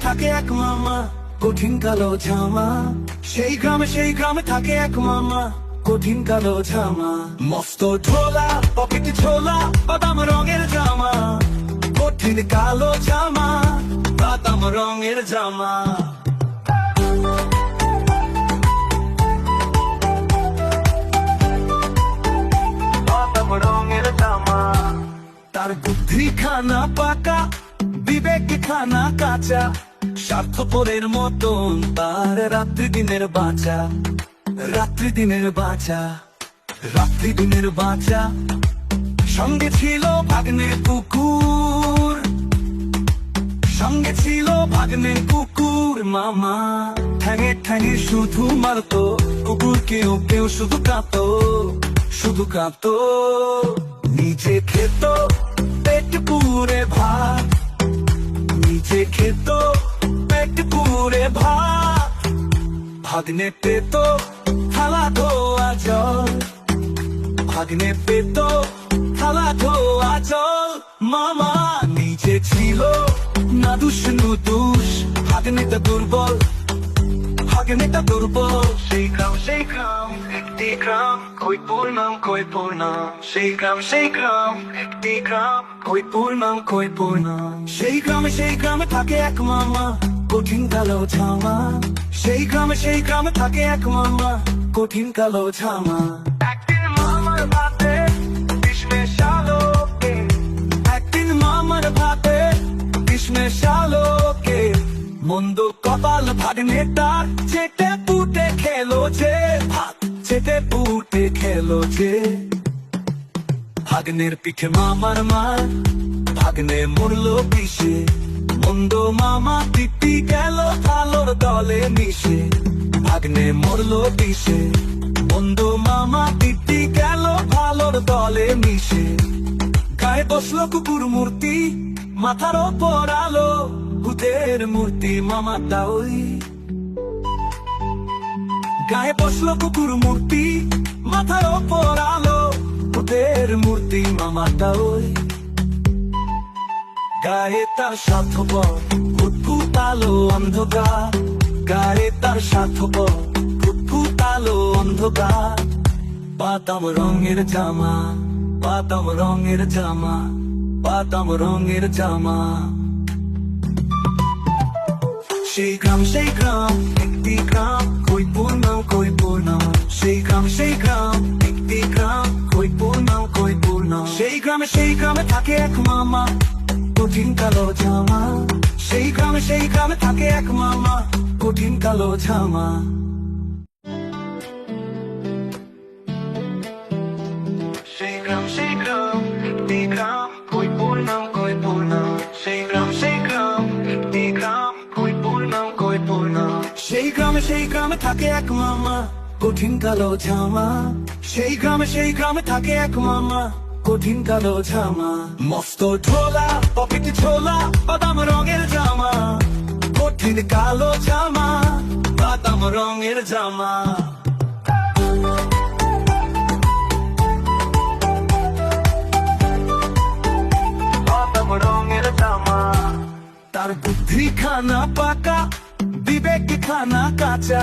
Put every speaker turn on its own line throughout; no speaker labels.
থাকে এক মামা, কঠিন কালো জামা সেই গ্রামে সেই গ্রামে থাকে এক মামা, কঠিন কালো জামা মস্ত ঢোলা, পকেটে ছোলা বাদাম রঙের জামা। কঠিন কালো জামা। বাদাম রঙের জামা। তার বুদ্ধি খানা পাকা বিবেক খানা কাঁচা। স্বার্থপরের মতন তার রাত্রি দিনের বাঁচা, রাত্রি দিনের বাঁচা, রাত্রি দিনের বাঁচা। সঙ্গে ছিল ভাগ্নে কুকুর, সঙ্গে ছিল ভাগ্নে কুকুর মামা। ঠ্যাঙে ঠ্যাঙে শুধু মারতো, কুকুর কেউ কেউ শুধু কাঁপতো শুধু কাঁপতো। নিচে খেত পেট পুরে ভাত, নিচে খেত ভাগ্নে পেত থালা ধোয়া জল। ভাগ্নে পেত থালা ধোয়া জল। মামা নিচে ছিল না দুষ। নুদুষ ভাগ্নেটা দুর্বল ভাগ্নেটা দুর্বল। সেই গ্রাম সেই গ্রাম, একটি গ্রাম, কই পূর্ণাম কই পূর্ণাম সেই গ্রাম সেই গ্রাম, একটি গ্রাম, কই পূর্ণাম কই পূর্ণাম সেই গ্রামে সেই গ্রামে থাকে এক মামা। কঠিন কালো ঝামা। সেই গ্রামে সেই গ্রামে থাকে এক মামা। কঠিন কালো ঝামা। একদিন মামার ভাতে বিষ মেশালো কে একদিন মামার ভাতে বিষ মেশালো মন্দ কপাল ভাগ্নে তার চেটে পুটে খেলো চেটে পুটে খেলো যে। ভাগ্নের পিঠে মামার মার, ভাগ্নে মরলো পিসে। মন্দ মামা পিপি গেল ভালোর দলে মিশে। ভাগ্নে মরলো পিসে মন্দ মামা পিপি গেল ভালোর দলে মিশে। গায়ে বসল কুকুর মূর্তি, মাথার ওপর আলো। ভূতের মূর্তি মামাটা ওই গায়ে বসল কুকুর মূর্তি, মাথার ওপর আলো। ভূতের মূর্তি মামাটা ওই গায়ে তার স্বার্থপর উদ্ভূত আলো অন্ধকার। গায়ে তার স্বার্থপর উদ্ভূত আলো অন্ধকার। বাদাম রঙের জামা বাদাম রঙের জামা বাদাম রঙের জামা। সেই গ্রাম সেই গ্রাম, একটি গ্রাম কই পূর্ণাম কই পূর্ণাম সেই গ্রাম সেই গ্রাম, একটি গ্রাম কই পূর্ণাম কই পূর্ণাম সেই গ্রামে সেই গ্রামে থাকে এক মামা কঠিন কালো জামা। সেই গ্রামে সেই গ্রামে থাকে এক মামা। কঠিন কালো জামা। সেই কই পূর্ণাম সেই সেই পূর্ণাম সেই সেই গ্রামে থাকে এক মামা। কঠিন কালো জামা। সেই গ্রামে সেই গ্রামে থাকে এক মামা। কঠিন কালো জামা। মস্ত ঢোলা পকেটে ছোলা, বাদাম রঙের জামা। কঠিন কালো জামা, বাদাম রঙের জামা। তার বুদ্ধি খানা পাকা, বিবেক খানা কাঁচা।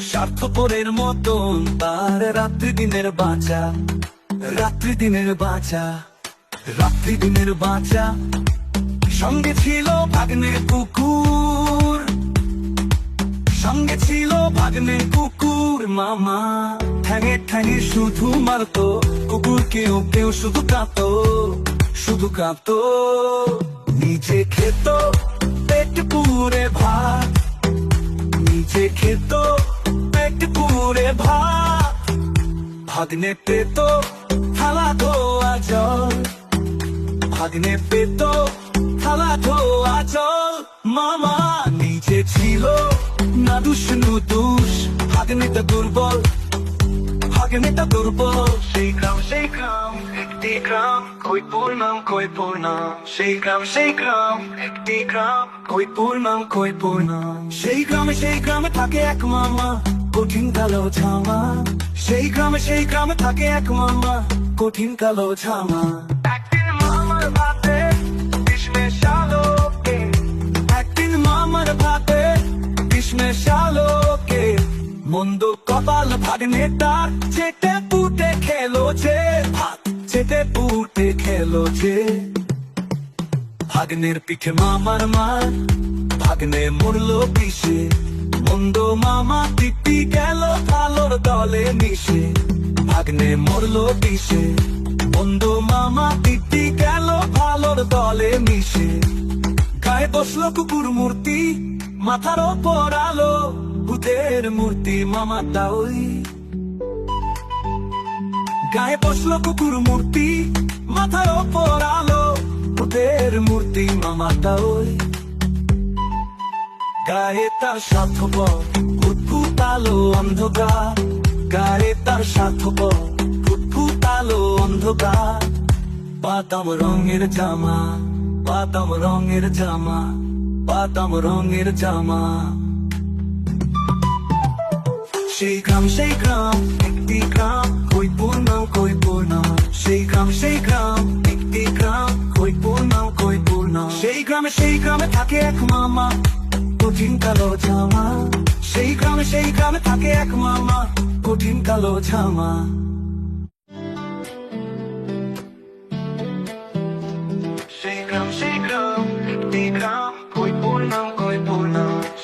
স্বার্থপরের মতন তার রাত্রি দিনের বাঁচা। রাত্রি দিনের বাঁচা, রাত্রি দিনের বাঁচা। সঙ্গে ছিল ভাগ্নে কুকুর। সঙ্গে ছিল ভাগ্নে কুকুর মামা। ঠ্যাঙে ঠ্যাঙে শুধু মারতো, কুকুর কেউ কেউ শুধু কাঁপতো শুধু কাঁপতো। নিচে খেত পেট পুরে ভাত। নিচে খেত পেট পুরে ভাত। ভাগ্নে পেত জল ভাগ্নে পেত থালা ধোয়া মামা নিচে ছিল না দুষ। নুদুষ ভাগ্নেটা দুর্বল ভাগ্নেটা দুর্বল। সেই গ্রাম সেই গ্রাম, একটি গ্রাম কই পূর্ণাম কই পূর্ণাম সেই গ্রাম সেই গ্রাম, একটি গ্রাম কই পূর্ণাম কই পূর্ণাম সেই গ্রামে সেই গ্রামে থাকে এক মামা। কঠিন কালো ছামা সেই গ্রামে সেই গ্রামে থাকে এক মামা। কঠিন কালো ছামা একদিন মামার ভাতে বিষ্ণে শালোকে একদিন মামার ভাতে বিষ্ণে শালোকে মন্দ কপাল ভাগ্নে তার চেটে পুটে খেলো যে ভাত। চেটে পুটে খেলো ভাগ্নের পিঠে মামার মার। ভাগ্নে মরলো পিসে। মন্দ মামা টিপি গেল ভালোর দলে মিশে। ভাগ্নে মরলো পিসে মন্দ মামা টিপি গেল ভালোর দলে মিশে। গায়ে বসল কুকুর মূর্তি, মাথার ওপর আলো। ভূতের মূর্তি মামাটা ওই গায়ে বসল কুকুর মূর্তি, মাথার ওপর আলো। ভূতের মূর্তি মামাটা ওই গায়ে তার সাথব ফুটফুট আলো অন্ধকার। গায়ে তার সাথব ফুটফুট আলো অন্ধকার। বাদাম রঙের জামা, বাদাম রঙের জামা, বাদাম রঙের জামা। সেই গ্রাম সেই গ্রাম, একটি গ্রাম কইপুর নাম কইপুর নাম সেই গ্রাম সেই গ্রাম, একটি গ্রাম কইপুর নাম কইপুর নাম সেই গ্রামে সেই গ্রামে থাকে এক মামা কঠিন কালো জামা। সেই গ্রামে সেই গ্রামে থাকে এক মামা। কঠিন কালো জামা। সেই গ্রাম, সেই কইপুর নাম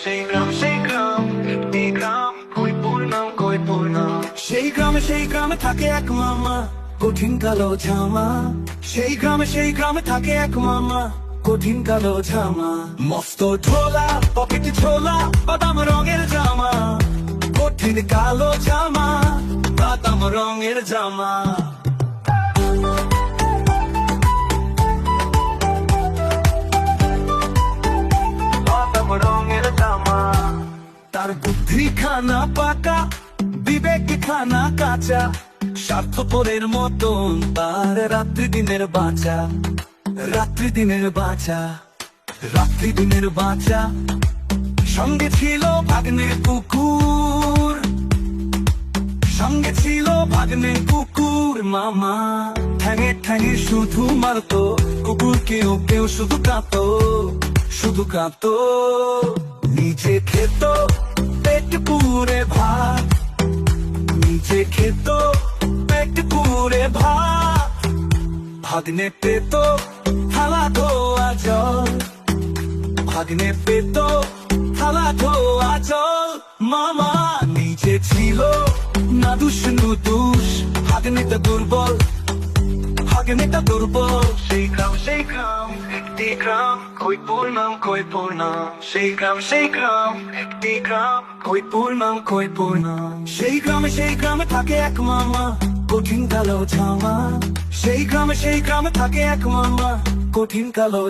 সেই সেই কইপুর নাম সেই সেই গ্রামে থাকে এক মামা। কঠিন কালো জামা। সেই গ্রামে সেই গ্রামে থাকে এক মামা। কঠিন কালো জামা, মস্ত ঝোলা পকেট ঝোলা বাদাম রঙের জামা, কঠিন কালো জামা, বাদাম রঙের জামা। তার বুদ্ধি খানা পাকা, বিবেক খানা কাঁচা, স্বার্থপরের মতন তার রাত্রি দিনের বাঁচা। রাত্রি দিনের বাঁচা, রাত্রি দিনের বাঁচা। সঙ্গে ছিল ভাগ্নে কুকুর, সঙ্গে ছিল ভাগ্নে কুকুর মামা। ঠ্যাঙে ঠ্যাঙে শুধু মারতো কুকুর কেউ কেউ শুধু কাঁপতো শুধু কাঁপতো। নিচে খেত পেট পুরে ভাত নিচে খেত পেট পুরে ভাত। ভাগ্নে পেত ভাগ্নে পেত, থালা ধোয়া জল। মামা নিচে ছিল না দুষ নুদুষ ভাগ্নেটা দুর্বল ভাগ্নেটা দুর্বল। সেই গ্রাম সেই গ্রাম, একটি গ্রাম কই পূর্ণাম কই পূর্ণাম সেই গ্রাম সেই গ্রাম, একটি গ্রাম কই পূর্ণাম কই পূর্ণাম সেই গ্রামে সেই গ্রামে থাকে এক মামা, কঠিন কালো জামা সেই গ্রামে সেই গ্রামে থাকে এক মামা, কঠিন কালো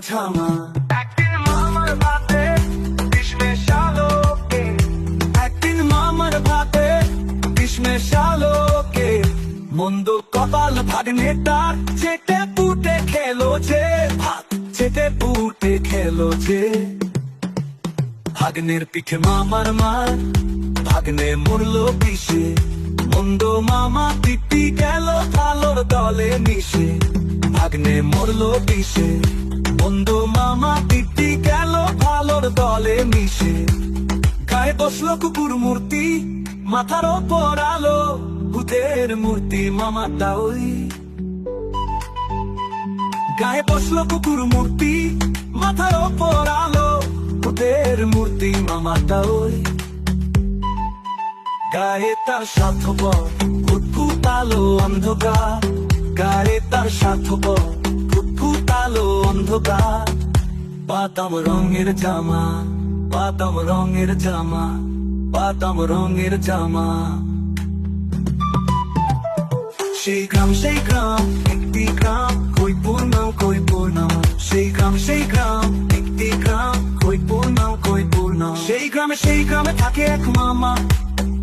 একদিন পুটে পুটে ভাগ্নের পিঠে মামার মার, ভাগ্নে মরলো পিসে মন্দ মামা টিপি গেল ভালোর দলে মিশে। ভাগ্নে মরলো পিসে মন্দ মামা টিপি গেল ভালোর দলে মিশে। গায়ে বসল কুকুর মূর্তি, মাথার ওপর আলো, ভূতের মূর্তি মামাটা ওই গায়ে বসল কুকুর মূর্তি, মাথার ওপর আলো, ভূতের মূর্তি মামাটা ওই গায়ে তার সাথব ফুটফুট আলো, অন্ধকার। গায়ে তার ফুটফুট আলো অন্ধকার। বাদাম রঙের জামা বাদাম রঙের জামা বাদাম রঙের জামা। সেই গ্রাম সেই গ্রাম, একটি গ্রাম, কই পূর্ণাম কই পূর্ণাম সেই গ্রাম সেই গ্রাম, একটি গ্রাম, কই পূর্ণাম কই পূর্ণাম সেই গ্রামে সেই গ্রামে থাকে এক মামা,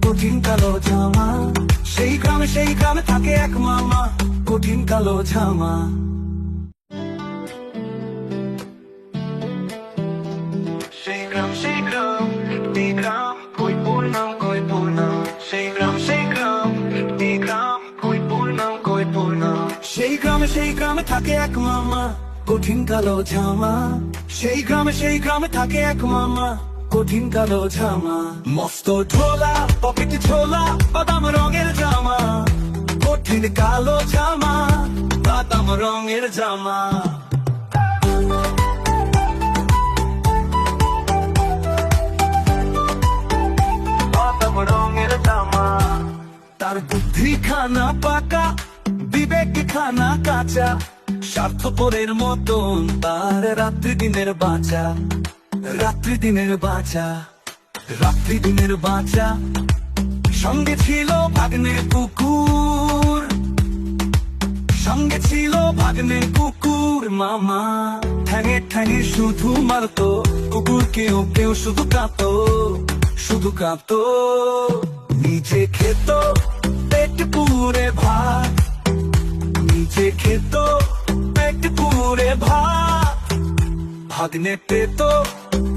কঠিন কালো জামা। সেই গ্রামে সেই গ্রামে থাকে এক মামা, কঠিন কালো জামা। থাকে এক মামা, কঠিন কালো জামা সেই গ্রামে সেই গ্রামে থাকে এক মামা, কঠিন কালো জামা মস্ত ঝোলা, পকেট ঝোলা, বাদাম রঙের জামা। কঠিন কালো জামা। বাদাম রঙের জামা। তার বুদ্ধি খানা পাকা বিবেক খানা কাঁচা। স্বার্থপরের মতন তার রাত্রি দিনের বাঁচা, রাত্রি দিনের বাঁচা, রাত্রি দিনের বাঁচা। সঙ্গে ছিল ভাগ্নে কুকুর, সঙ্গে ছিল ভাগ্নে কুকুর মামা। ঠ্যাঙে ঠ্যাঙে শুধু মারতো কুকুর কেউ কেউ শুধু কাঁপতো শুধু কাঁপতো। নিচে খেত পেট পুরে ভাত, নিচে খেত পুরে ভাত ভাগ্নে পেত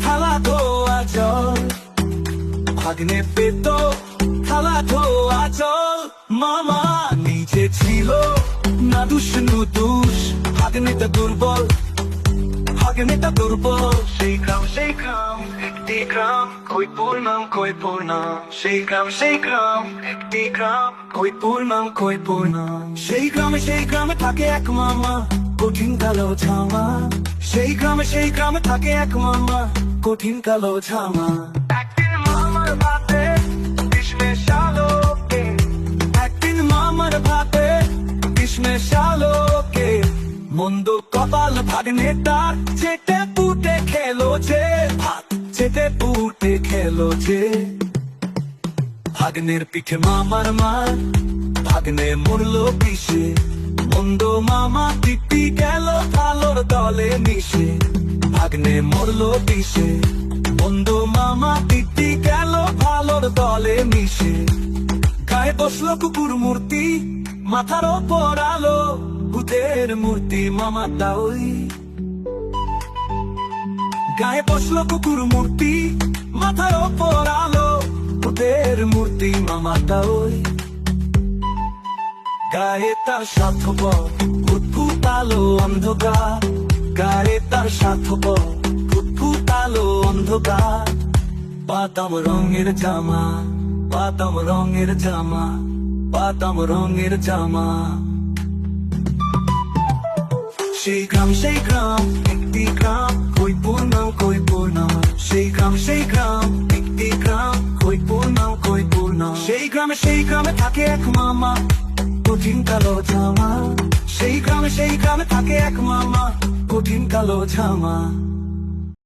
থালা ধোয়া জল। ভাগ্নে পেত থালা ধোয়া জল। মামা নিচে ছিল না দুষ নুদুষ ভাগ্নেটা দুর্বল ভাগ্নেটা দুর্বল। সেই গ্রাম সেই গ্রাম, একটি গ্রাম। কই পূর্ণাম কই পূর্ণাম সেই গ্রাম সেই গ্রাম, একটি গ্রাম। কই পূর্ণাম কই পূর্ণাম সেই গ্রামে সেই গ্রামে থাকে এক মামা। কঠিন কালো ঝামা। সেই গ্রামে সেই গ্রামে থাকে এক মামা। কঠিন কালো ঝামা। একদিন মামার ভাতে বিষ মেশালো একদিন মামার ভাতে বিষ মেশালো মন্দ কপাল ভাগ্নে তার চেটে পুটে খেলো যে। ভাত চেটে পুটে খেলো যে। ভাগ্নের পিঠে মামার মার, ভাগ্নে মরলো পিসে। মন্দ মামা টিপি গেল ভালোর দলে মিশে। ভাগ্নে মরলো পিসে মন্দ মামা টিপি গেল ভালোর দলে মিশে। গায়ে বসল কুকুর মূর্তি, মাথার ওপর আলো, ভূতের মূর্তি মামাটা ওই গায়ে বসল কুকুর মূর্তি, মাথার ওপর আলো, ভূতের মূর্তি মামাটা ওই গায়ে তার সার্থক উদ্ভূত আলো অন্ধকার। গায়ে তার সার্থক উদ্ভূত আলো অন্ধকার। বাদাম রঙের জামা, বাদাম রঙের জামা, বাদাম রঙের জামা। সেই গ্রাম সেই গ্রাম, একটি গ্রাম কই পূর্ণাম কই পূর্ণাম সেই গ্রাম সেই গ্রাম, একটি গ্রাম কই পূর্ণাম কই পূর্ণাম সেই গ্রামে সেই গ্রামে থাকে এক মামা কঠিন কালো জামা। সেই গ্রামে সেই গ্রামে থাকে এক মামা। কঠিন কালো জামা।